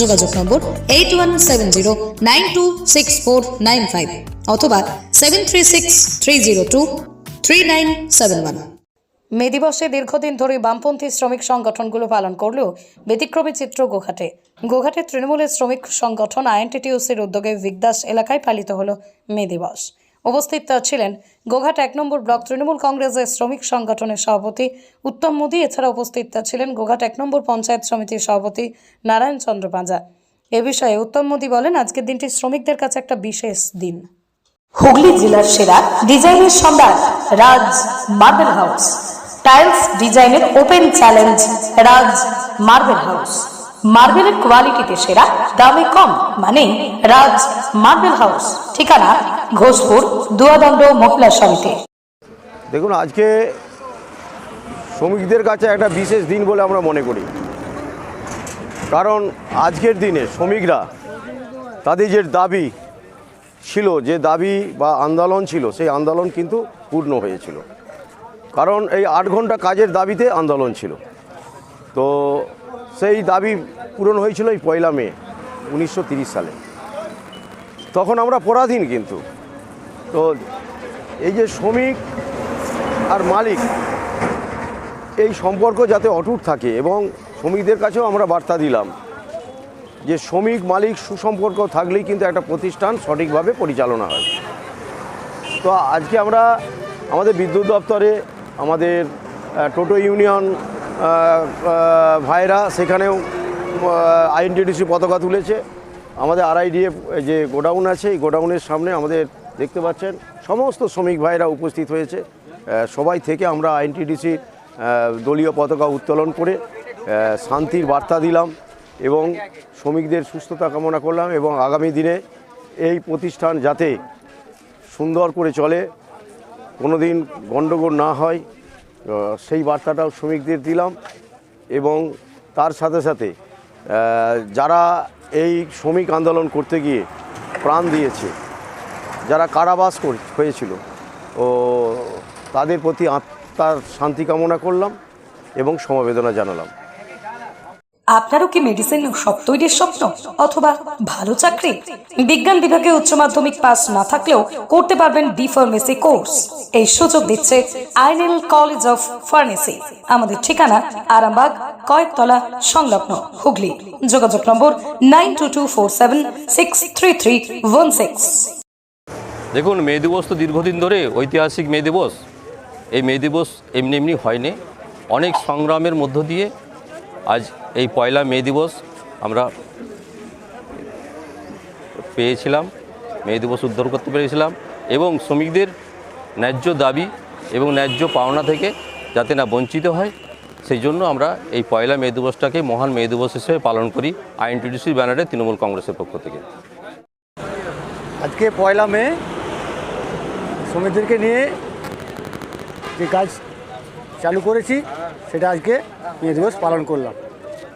যোগাযোগ নম্বর eight one seven zero nine two six four nine five অথবা seven three six three zero two three nine seven one মে দিবসে দীর্ঘদিন ধরে বামপন্থী শ্রমিক সংগঠনগুলো পালন করলেও ব্যতিক্রমী চিত্র গোঘাটে। গোঘাটে তৃণমূলের শ্রমিক সংগঠন আইএনটিটিউসির উদ্যোগে বিগদাস এলাকায় পালিত হলো মে দিবস। উপস্থিত ছিলেন গোঘাট এক নম্বর ব্লক তৃণমূল কংগ্রেসের শ্রমিক সংগঠনের সভাপতি উত্তম মোদী। এছাড়া উপস্থিত ছিলেন গোঘাট এক নম্বর পঞ্চায়েত সমিতির সভাপতি নারায়ণ চন্দ্র পাঁজা। এ বিষয়ে উত্তম মোদী বলেন, আজকের দিনটি শ্রমিকদের কাছে একটা বিশেষ দিন। হুগলি জেলার সেরা ডিজাইনের সম্রাট রাজ মার্বেল হাউস। টাইলস ডিজাইনের open challenge, Raj marble house. মার্বেলের কোয়ালিটিতে সেরা, দামে কম মানে রাজ, মার্বেল হাউস, ঠিকানা ঘোষপুর, দুয়াদণ্ড, মহিলা সমিতি দেখুন, আজকে শ্রমিকদের কাছে একটা বিশেষ দিন বলে আমরা মনে করি। কারণ আজকের দিনে শ্রমিকরা তাদের যে দাবি ছিল, যে দাবি বা আন্দোলন ছিল, সেই আন্দোলন কিন্তু পূর্ণ হয়েছিল। কারণ এই আট ঘণ্টা কাজের দাবিতে আন্দোলন ছিল। তো সেই দাবি পূরণ হয়েছিল এই পয়লা মে, উনিশশো সালে। তখন আমরা পরাধীন কিন্তু। তো এই যে শ্রমিক আর মালিক, এই সম্পর্ক যাতে অটুট থাকে এবং শ্রমিকদের কাছেও আমরা বার্তা দিলাম যে শ্রমিক, মালিক সুসম্পর্ক থাকলেই কিন্তু একটা প্রতিষ্ঠান সঠিকভাবে পরিচালনা হয়। তো আজকে আমরা আমাদের বিদ্যুৎ দপ্তরে আমাদের টোটো ইউনিয়ন ভাইরা সেখানেও আইএনটিডিসি পতাকা তুলেছে। আমাদের আরআইডিএফ যে গোডাউন আছে, এই গোডাউনের সামনে আমাদের দেখতে পাচ্ছেন, সমস্ত শ্রমিক ভাইরা উপস্থিত হয়েছে। সবাই থেকে আমরা আইএনটিডিসি দলীয় পতাকা উত্তোলন করে শান্তির বার্তা দিলাম এবং শ্রমিকদের সুস্থতা কামনা করলাম এবং আগামী দিনে এই প্রতিষ্ঠান যাতে সুন্দর করে চলে কোনো দিন গণ্ডগোল না হয় সেই বার্তাটাও শ্রমিকদের দিলাম এবং তার সাথে সাথে যারা এই শ্রমিক আন্দোলন করতে গিয়ে প্রাণ দিয়েছে, যারা কারাবাস কর- হয়েছিল, ও তাদের প্রতি আত্মার শান্তি কামনা করলাম এবং সমবেদনা জানালাম। আপনারও কি মেডিসিন সব তৈরির স্বপ্ন? অথবা ভালো চাকরি? বিজ্ঞান বিভাগে উচ্চ মাধ্যমিক পাস না থাকলেও করতে পারবেন ডি ফার্মেসি কোর্স এই সুযোগ দিচ্ছে আইনেল কলেজ অফ ফার্মেসি আমাদের ঠিকানা আরামবাগ, কয়েকতলা, সংলগ্ন হুগলি। যোগাযোগ নম্বর nine two two four seven six three three one six দেখুন, মে দিবস তো দীর্ঘদিন ধরে ঐতিহাসিক মে দিবস। এই মে দিবস এমনি এমনি হয়নি। অনেক সংগ্রামের মধ্য দিয়ে আজ এই পয়লা মে দিবস আমরা পেয়েছিলাম, মে দিবস উদ্ধার করতে পেরেছিলাম এবং শ্রমিকদের ন্যায্য দাবি এবং ন্যায্য পাওনা থেকে যাতে না বঞ্চিত হয়, সেই জন্য আমরা এই পয়লা মে দিবসটাকে মহান মে দিবস হিসেবে পালন করি আইএনটিডিসির ব্যানারে তৃণমূল কংগ্রেসের পক্ষ থেকে। আজকে পয়লা মে শ্রমিকদেরকে নিয়ে যে কাজ চালু করেছি, সেটা আজকে মে দিবস পালন করলাম।